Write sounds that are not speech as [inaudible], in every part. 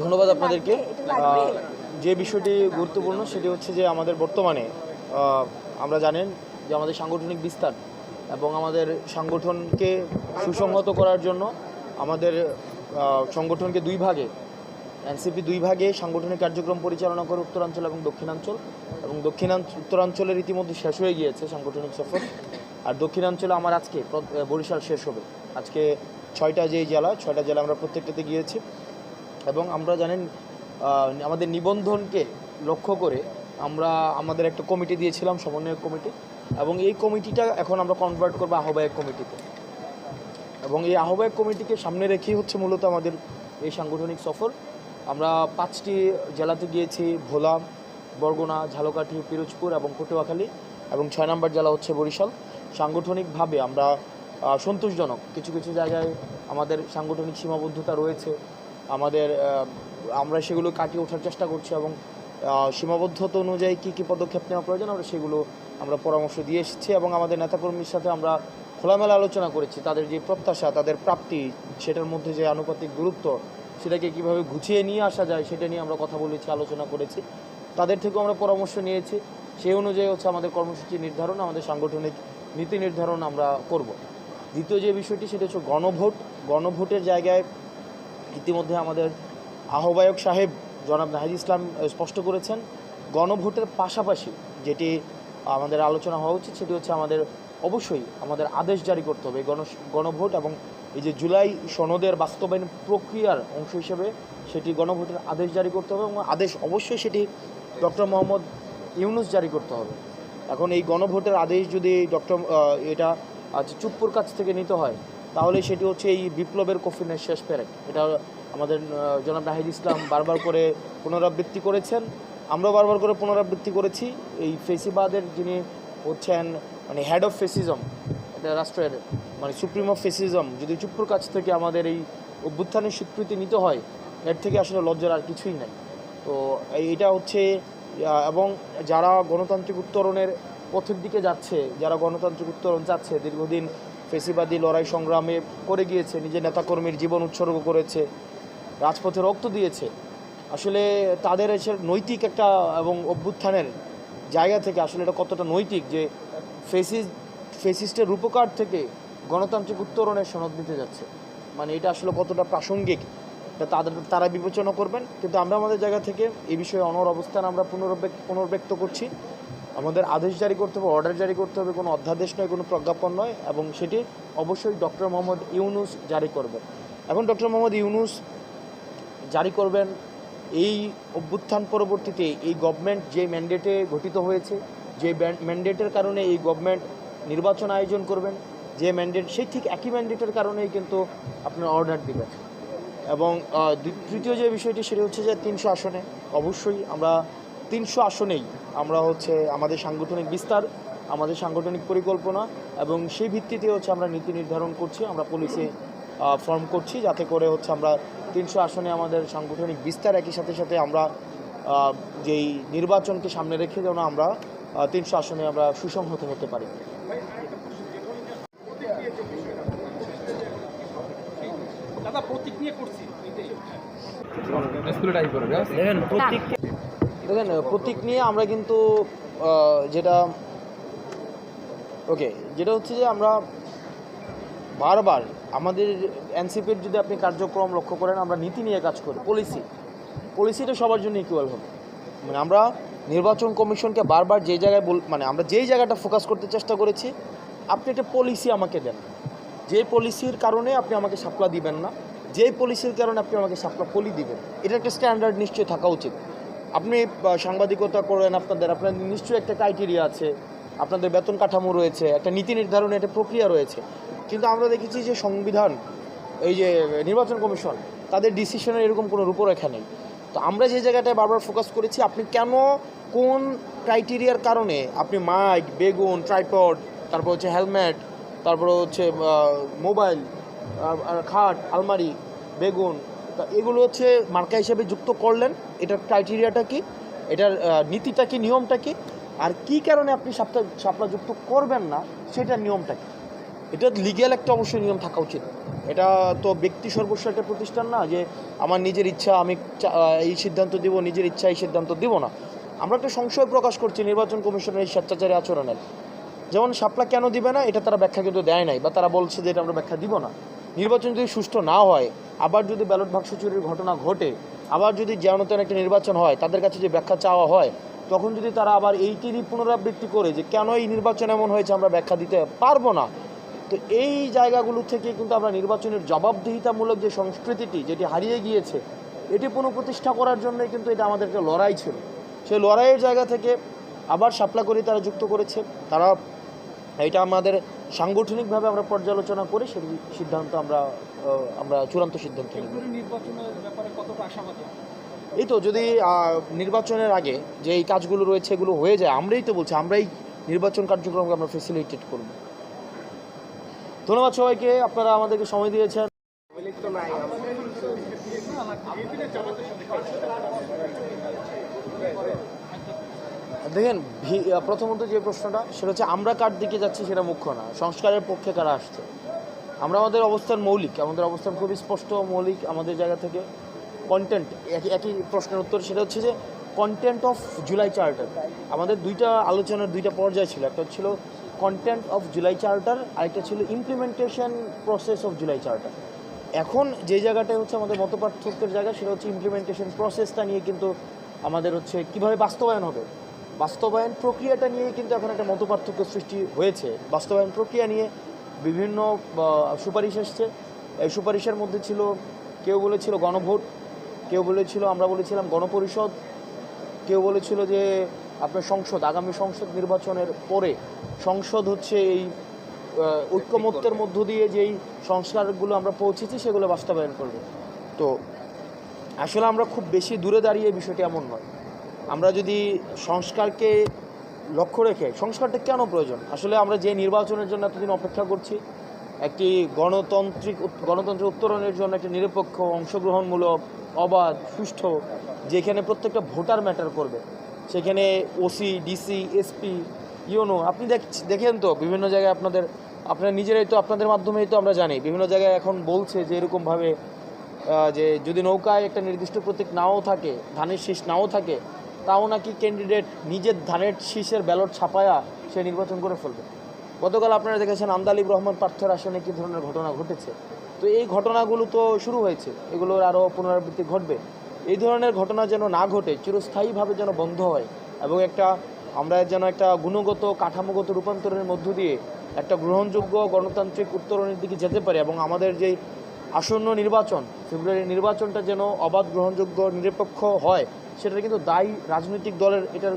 ধন্যবাদ আপনাদেরকে। যে বিষয়টি গুরুত্বপূর্ণ সেটি হচ্ছে যে আমাদের বর্তমানে আমরা জানেন যে আমাদের সাংগঠনিক বিস্তার এবং আমাদের সাংগঠনকে সুসংহত করার জন্য আমাদের সংগঠনকে দুই ভাগে এনসিপি দুই ভাগে সাংগঠনিক কার্যক্রম পরিচালনা করে উত্তরাঞ্চল এবং দক্ষিণাঞ্চল এবং দক্ষিণাঞ্চল উত্তরাঞ্চলের ইতিমধ্যে শেষ হয়ে গিয়েছে সাংগঠনিক সফর। আর দক্ষিণাঞ্চলে আমার আজকে বরিশাল শেষ হবে। আজকে ছয়টা যেই জেলা ছয়টা জেলা আমরা প্রত্যেকটাতে গিয়েছি। এবং আমরা জানেন আমাদের নিবন্ধনকে লক্ষ্য করে আমরা আমাদের একটা কমিটি দিয়েছিলাম, সমন্বয়ক কমিটি, এবং এই কমিটিটা এখন আমরা কনভার্ট করব আহ্বায়ক কমিটিতে। এবং এই আহ্বায়ক কমিটিকে সামনে রেখেই হচ্ছে মূলত আমাদের এই সাংগঠনিক সফর। আমরা পাঁচটি জেলাতে গিয়েছি ভোলা বরগুনা, ঝালকাঠি, পিরোজপুর এবং পটুয়াখালী, এবং ছয় নম্বর জেলা হচ্ছে বরিশাল। সাংগঠনিকভাবে আমরা সন্তোষজনক। কিছু কিছু জায়গায় আমাদের সাংগঠনিক সীমাবদ্ধতা রয়েছে। আমাদের আমরা সেগুলো কাটিয়ে ওঠার চেষ্টা করছি এবং সীমাবদ্ধতা অনুযায়ী কী কী পদক্ষেপ নেওয়া প্রয়োজন, আমরা সেগুলো, আমরা পরামর্শ দিয়ে এসেছি এবং আমাদের নেতাকর্মীর সাথে আমরা খোলামেলা আলোচনা করেছি। তাদের যে প্রত্যাশা, তাদের প্রাপ্তি, সেটার মধ্যে যে আনুপাতিক গুরুত্ব, সেটাকে কীভাবে গুছিয়ে নিয়ে আসা যায়, সেটা নিয়ে আমরা কথা বলেছি, আলোচনা করেছি। তাদের থেকেও আমরা পরামর্শ নিয়েছি। সেই অনুযায়ী হচ্ছে আমাদের কর্মসূচি নির্ধারণ, আমাদের সাংগঠনিক নীতি নির্ধারণ আমরা করব। দ্বিতীয় যে বিষয়টি, সেটা হচ্ছে গণভোট। গণভোটের জায়গায় ইতিমধ্যে আমাদের আহ্বায়ক সাহেব জনাব নাহিদ ইসলাম স্পষ্ট করেছেন, গণভোটের পাশাপাশি যেটি আমাদের আলোচনা হওয়া উচিত সেটি হচ্ছে আমাদের অবশ্যই আমাদের আদেশ জারি করতে হবে। গণ, গণভোট এবং এই যে জুলাই সনদের বাস্তবায়ন প্রক্রিয়ার অংশ হিসেবে সেটি গণভোটের আদেশ জারি করতে হবে এবং আদেশ অবশ্যই সেটি ডক্টর মোহাম্মদ ইউনুস জারি করতে হবে। এখন এই গণভোটের আদেশ যদি ডক্টর এটা চুপ্পুর কাছ থেকে নিতে হয় তাহলে সেটি হচ্ছে এই বিপ্লবের কফিনের শেষ প্যারেক এটা আমাদের জনাব নাহিদ ইসলাম বারবার করে পুনরাবৃত্তি করেছেন। আমরাও বারবার করে পুনরাবৃত্তি করেছি। এই ফেসিবাদের যিনি হচ্ছেন মানে হেড অফ ফেসিজম এটা রাষ্ট্রের মানে সুপ্রিম অফ ফেসিজম যদি চুপ্পুর কাছ থেকে আমাদের এই অভ্যুত্থানের স্বীকৃতি নিতে হয়, এর থেকে আসলে লজ্জার আর কিছুই নাই। তো এটা হচ্ছে এবং যারা গণতান্ত্রিক উত্তরণের পথের দিকে যাচ্ছে, যারা গণতান্ত্রিক উত্তরণ চাচ্ছে, দীর্ঘদিন ফেসিবাদী লড়াই সংগ্রামে করে গিয়েছে, নিজের নেতাকর্মীর জীবন উৎসর্গ করেছে, রাজপথে রক্ত দিয়েছে। আসলে তাদের এসে নৈতিক একটা এবং অভ্যুত্থানের জায়গা থেকে আসলে এটা কতটা নৈতিক যে ফেসিস, ফেসিস্টের রূপকার থেকে গণতান্ত্রিক উত্তরণের সনদ নিতে যাচ্ছে। মানে এটা আসলে কতটা প্রাসঙ্গিক, এটা তাদের, তারা বিবেচনা করবেন। কিন্তু আমরা আমাদের জায়গা থেকে এই বিষয়ে অনর অবস্থান আমরা পুনরব্যক্ত, পুনর্ব্যক্ত করছি। আমাদের আদেশ জারি করতে হবে অর্ডার জারি করতে হবে, কোনো অধ্যাদেশ নয়, কোনো প্রজ্ঞাপন নয় এবং সেটি অবশ্যই ডক্টর মোহাম্মদ ইউনুস জারি করবেন এখন ডক্টর মোহাম্মদ ইউনুস জারি করবেন এই অভ্যুত্থান পরবর্তীতে এই গভর্নমেন্ট যে ম্যান্ডেটে গঠিত হয়েছে, যে ম্যান্ডেটের কারণে এই গভর্নমেন্ট নির্বাচন আয়োজন করবেন, যে ম্যান্ডেট সেই ঠিক একই ম্যান্ডেটের কারণেই কিন্তু আপনার অর্ডার দিবেন। এবং তৃতীয় যে বিষয়টি সেটা হচ্ছে যে তিনশো আসনে, অবশ্যই আমরা তিনশো আসনেই আমরা হচ্ছে আমাদের সাংগঠনিক বিস্তার আমাদের সাংগঠনিক পরিকল্পনা এবং সেই ভিত্তিতে হচ্ছে আমরা নীতি নির্ধারণ করছি আমরা পুলিশে ফর্ম করছি যাতে করে হচ্ছে আমরা তিনশো আসনে আমাদের সাংগঠনিক বিস্তার একই সাথে সাথে আমরা যেই নির্বাচনকে সামনে রেখে যেন আমরা তিনশো আসনে আমরা সুসংহত হতে পারি। দাদা প্রতীক নিয়ে করছি। দেখেন প্রতীক দেখেন প্রতীক নিয়ে আমরা কিন্তু যেটা ওকে যেটা হচ্ছে যে আমরা বারবার আমাদের এনসিপির যদি আপনি কার্যক্রম লক্ষ্য করেন, আমরা নীতি নিয়ে কাজ করি পলিসি পলিসিটা সবার জন্য ইকুয়াল হবে। মানে আমরা নির্বাচন কমিশনকে বারবার যেই জায়গায় বল মানে আমরা যেই জায়গাটা ফোকাস করতে চেষ্টা করেছি, আপনি একটা পলিসি আমাকে দেন যে পলিসির কারণে আপনি আমাকে সাপ্লা দিবেন না, যে পলিসির কারণে আপনি আমাকে সাপ্লা পলি দিবেন, এটা একটা স্ট্যান্ডার্ড নিশ্চয়ই থাকা উচিত। আপনি সাংবাদিকতা করেন আপনাদের আপনাদের নিশ্চয়ই একটা ক্রাইটেরিয়া আছে, আপনাদের বেতন কাঠামো রয়েছে, একটা নীতি নির্ধারণের একটা প্রক্রিয়া রয়েছে। কিন্তু আমরা দেখেছি যে সংবিধান, এই যে নির্বাচন কমিশন, তাদের ডিসিশনের এরকম কোনো রূপরেখা নেই। তো আমরা যে জায়গাটায় বারবার ফোকাস করেছি, আপনি কেন, কোন ক্রাইটেরিয়ার কারণে আপনি মাইক, বেগুন ট্রাইপড তারপর হচ্ছে হেলমেট তারপর হচ্ছে মোবাইল খাট, আলমারি, বেগুন এগুলো হচ্ছে মার্কা হিসেবে যুক্ত করলেন। এটার ক্রাইটেরিয়াটা কি? এটার নীতিটা কি? নিয়মটা কি? আর কি কারণে আপনি সাপটা সাপলা যুক্ত করবেন না? সেটার নিয়মটা কি? এটা লিগ্যাল একটা অবশ্যই নিয়ম থাকা উচিত। এটা তো ব্যক্তি সর্বস্ব একটা প্রতিষ্ঠান না যে আমার নিজের ইচ্ছা, আমি এই সিদ্ধান্ত দিব, নিজের ইচ্ছা, এই সিদ্ধান্ত দিব না। আমরা একটা সংশয় প্রকাশ করছি নির্বাচন কমিশনের এই স্বেচ্ছাচারী আচরণের। যেমন সাপলা কেন দিবে না, এটা তারা ব্যাখ্যা কিন্তু দেয় নাই বা তারা বলছে যে এটা আমরা ব্যাখ্যা দিব না। নির্বাচন যদি সুষ্ঠু না হয়, আবার যদি ব্যালট বাক্স চুরির ঘটনা ঘটে, আবার যদি যেমন একটা নির্বাচন হয়, তাদের কাছে যে ব্যাখ্যা চাওয়া হয়, তখন যদি তারা আবার এইটিরই পুনরাবৃত্তি করে যে কেন এই নির্বাচন এমন হয়েছে আমরা ব্যাখ্যা দিতে পারব না, তো এই জায়গাগুলো থেকে কিন্তু আমরা নির্বাচনের জবাবদিহিতামূলক যে সংস্কৃতিটি, যেটি হারিয়ে গিয়েছে, এটি পুনঃপ্রতিষ্ঠা করার জন্যই কিন্তু এটা আমাদের একটা লড়াই ছিল। সেই লড়াইয়ের জায়গা থেকে আবার শাপলা করে তারা যুক্ত করেছে, তারা এটা আমাদের সাংগঠনিকভাবে আমরা পর্যালোচনা করে সেই সিদ্ধান্ত আমরা আমরা চূড়ান্ত সিদ্ধান্ত নেব। এই তো যদি নির্বাচনের আগে যে এই কাজগুলো রয়েছে এগুলো হয়ে যায় আমরাই তো বলছি আমরাই নির্বাচন কার্যক্রমকে আমরা ফেসিলিটেট করব। ধন্যবাদ সবাইকে আপনারা আমাদেরকে সময় দিয়েছেন। দেখেন প্রথমত যে প্রশ্নটা, সেটা হচ্ছে আমরা কার দিকে যাচ্ছি সেটা মুখ্য না। সংস্কারের পক্ষে কারা আসছে? আমরা আমাদের অবস্থান মৌলিক, আমাদের অবস্থান খুবই স্পষ্ট মৌলিক আমাদের জায়গা থেকে। কন্টেন্ট একই একই প্রশ্নের উত্তর সেটা হচ্ছে যে কন্টেন্ট অফ জুলাই চার্টার আমাদের দুইটা আলোচনার দুইটা পর্যায় ছিল। একটা ছিল কন্টেন্ট অফ জুলাই চার্টার আরেকটা ছিল implementation process of July charter এখন যে জায়গাটায় হচ্ছে আমাদের মত পার্থক্যের জায়গা, সেটা হচ্ছে ইমপ্লিমেন্টেশন প্রসেসটা নিয়ে কিন্তু আমাদের হচ্ছে কীভাবে বাস্তবায়ন হবে। বাস্তবায়ন প্রক্রিয়াটা নিয়ে কিন্তু এখন একটা মত পার্থক্য সৃষ্টি হয়েছে। বাস্তবায়ন প্রক্রিয়া নিয়ে বিভিন্ন সুপারিশ এসছে। এই সুপারিশের মধ্যে ছিল, কেউ বলেছিল গণভোট, কেউ বলেছিল, আমরা বলেছিলাম গণপরিষদ, কেউ বলেছিল যে আপনার সংসদ, আগামী সংসদ নির্বাচনের পরে। সংসদ হচ্ছে এই ঐক্যমত্যের মধ্য দিয়ে যেই সংস্কারগুলো আমরা পৌঁছেছি, সেগুলো বাস্তবায়ন করবে। তো আসলে আমরা খুব বেশি দূরে দাঁড়িয়ে বিষয়টি এমন নয়। আমরা যদি সংস্কারকে লক্ষ্য রেখে, সংস্কারটা কেন প্রয়োজন? আসলে আমরা যে নির্বাচনের জন্য এতদিন অপেক্ষা করছি, একটি গণতান্ত্রিক গণতন্ত্রের উত্তরণের জন্য একটি নিরপেক্ষ, অংশগ্রহণমূলক, অবাধ, সুষ্ঠু, যেখানে প্রত্যেকটা ভোটার ম্যাটার করবে। সেখানে ওসি ডিসি এসপি ইউনো, আপনি দেখ- দেখেন তো, বিভিন্ন জায়গায় আপনাদের, আপনারা নিজেরাই তো, আপনাদের মাধ্যমেই তো আমরা জানি, বিভিন্ন জায়গায় এখন বলছে যে এরকমভাবে যে যদি নৌকায় একটা নির্দিষ্ট প্রতীক নাও থাকে, ধানের শীষ নাও থাকে তাও নাকি ক্যান্ডিডেট নিজের ধানের শীষের ব্যালট ছাপায়া সে নির্বাচন করে ফেলবে? গতকাল আপনারা দেখেছেন আমদালিব রহমান পার্থের আসনে কী ধরনের ঘটনা ঘটেছে? তো এই ঘটনাগুলো তো শুরু হয়েছে, এগুলোর আরও পুনরাবৃত্তি ঘটবে। এই ধরনের ঘটনা যেন না ঘটে, চিরস্থায়ীভাবে যেন বন্ধ হয় এবং একটা, আমরা যেন একটা গুণগত, কাঠামোগত রূপান্তরের মধ্য দিয়ে একটা গ্রহণযোগ্য গণতান্ত্রিক উত্তরণের দিকে যেতে পারে এবং আমাদের যেই আসন্ন নির্বাচন, ফেব্রুয়ারির নির্বাচনটা যেন অবাধ, গ্রহণযোগ্য, নিরপেক্ষ হয় সেটা কিন্তু দায়ী রাজনৈতিক দলের, এটার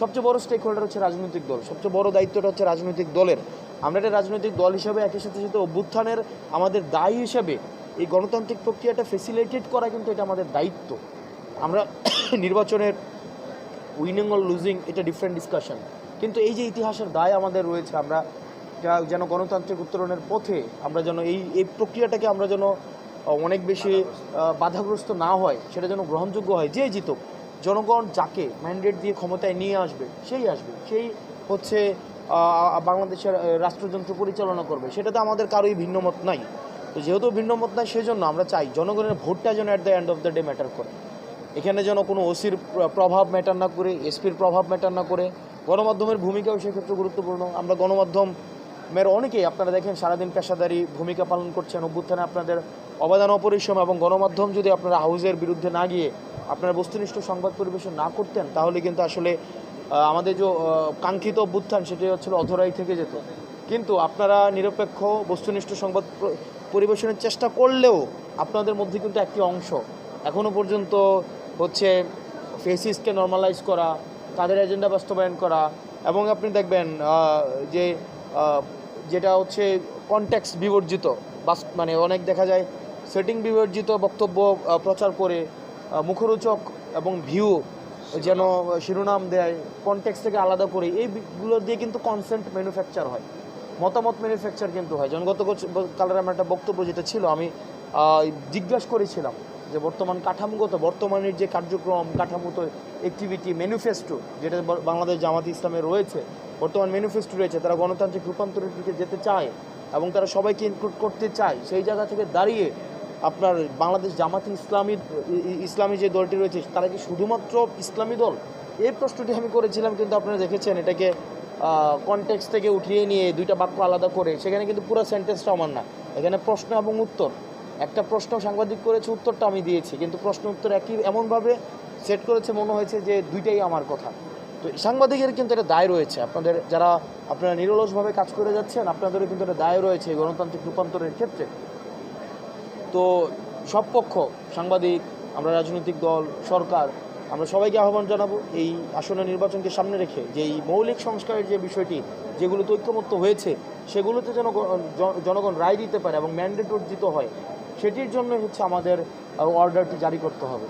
সবচেয়ে বড় স্টেক হোল্ডার হচ্ছে রাজনৈতিক দল। সবচেয়ে বড় দায়িত্বটা হচ্ছে রাজনৈতিক দলের। আমরা একটা রাজনৈতিক দল হিসাবে একই সাথে সাথে অভ্যুত্থানের আমাদের দায়ী হিসাবে এই গণতান্ত্রিক প্রক্রিয়াটা ফেসিলিটেট করা কিন্তু এটা আমাদের দায়িত্ব। আমরা [coughs] নির্বাচনের উইনিং অর লুজিং এটা ডিফারেন্ট ডিসকাশন কিন্তু এই যে ইতিহাসের দায় আমাদের রয়েছে, আমরা যেন গণতান্ত্রিক উত্তরণের পথে আমরা যেন এই এই প্রক্রিয়াটাকে আমরা যেন অনেক বেশি বাধাগ্রস্ত না হয়, সেটা যেন গ্রহণযোগ্য হয় যে জিতুক। জনগণ যাকে ম্যান্ডেট দিয়ে ক্ষমতায় নিয়ে আসবে, সেই আসবে। সেই হচ্ছে বাংলাদেশের রাষ্ট্রযন্ত্র পরিচালনা করবে। সেটাতে আমাদের কারোই ভিন্নমত নাই। তো যেহেতু ভিন্নমত নাই, সেজন্য আমরা চাই জনগণের ভোটটা যেন at the end of the day matter করে। এখানে যেন কোনো ওসির প্রভাব ম্যাটার না করে এসপির প্রভাব ম্যাটার না করে। গণমাধ্যমের ভূমিকাও সেক্ষেত্রে গুরুত্বপূর্ণ। আমরা গণমাধ্যমের অনেকেই আপনারা দেখেন সারাদিন পেশাদারি ভূমিকা পালন করছেন, অভ্যুত্থানে আপনাদের অবদান অপরিসীম এবং গণমাধ্যম যদি আপনারা হাউজের বিরুদ্ধে না গিয়ে আপনারা বস্তুনিষ্ঠ সংবাদ পরিবেশন না করতেন, তাহলে কিন্তু আসলে আমাদের যে কাঙ্ক্ষিত অভ্যুত্থান সেটি হচ্ছিল অধরাই থেকে যেত। কিন্তু আপনারা নিরপেক্ষ বস্তুনিষ্ঠ সংবাদ পরিবেশনের চেষ্টা করলেও আপনাদের মধ্যে কিন্তু একটি অংশ এখনও পর্যন্ত হচ্ছে ফেসিসকে নর্মালাইজ করা, তাদের এজেন্ডা বাস্তবায়ন করা এবং আপনি দেখবেন যে যেটা হচ্ছে কনটেক্সট বিবর্জিত। বাস মানে অনেক দেখা যায় সেটিং বিবর্জিত, বক্তব্য প্রচার করে মুখরোচক এবং ভিউ যেন শিরোনাম দেয় কনটেক্স থেকে আলাদা করে এইগুলো দিয়ে কিন্তু কনসেন্ট ম্যানুফ্যাকচার হয়। মতামত ম্যানুফ্যাকচার কিন্তু হয়। যেমন গত কালের আমার একটা বক্তব্য যেটা ছিল, আমি জিজ্ঞাসা করেছিলাম। যে বর্তমান কাঠামোগত, বর্তমানের যে কার্যক্রম, কাঠামোগত অ্যাক্টিভিটি ম্যানিফেস্টো যেটা বাংলাদেশ জামাত ইসলামে রয়েছে, বর্তমান ম্যানিফেস্টো রয়েছে, তারা গণতান্ত্রিক রূপান্তরের দিকে যেতে চায় এবং তারা সবাইকে ইনক্লুড করতে চায়, সেই জায়গা থেকে দাঁড়িয়ে আপনার বাংলাদেশ জামাতি ইসলামী ইসলামী যে দলটি রয়েছে, তারা কি শুধুমাত্র ইসলামী দল? এই প্রশ্নটি আমি করেছিলাম কিন্তু আপনারা দেখেছেন, এটাকে কনটেক্স থেকে উঠিয়ে নিয়ে দুইটা বাক্য আলাদা করে, সেখানে কিন্তু পুরো সেন্টেন্সটা আমার না এখানে প্রশ্ন এবং উত্তর। একটা প্রশ্ন সাংবাদিক করেছে, উত্তরটা আমি দিয়েছি, কিন্তু প্রশ্ন উত্তর একই এমনভাবে সেট করেছে, মনে হয়েছে যে দুইটাই আমার কথা। তো সাংবাদিকের কিন্তু একটা দায় রয়েছে। আপনাদের যারা, আপনারা নিরলসভাবে কাজ করে যাচ্ছেন, আপনাদেরও কিন্তু একটা দায় রয়েছে গণতান্ত্রিক রূপান্তরের ক্ষেত্রে। তো সব পক্ষ, সাংবাদিক, আমরা রাজনৈতিক দল, সরকার, আমরা সবাইকে আহ্বান জানাব এই আসন্ন নির্বাচনকে সামনে রেখে, যে এই মৌলিক সংস্কারের যে বিষয়টি, যেগুলোতে ঐক্যমত্য হয়েছে, সেগুলোতে যেন জনগণ রায় দিতে পারে এবং ম্যান্ডেট অর্জিত হয় সেটির জন্য হচ্ছে আমাদের অর্ডারটি জারি করতে হবে।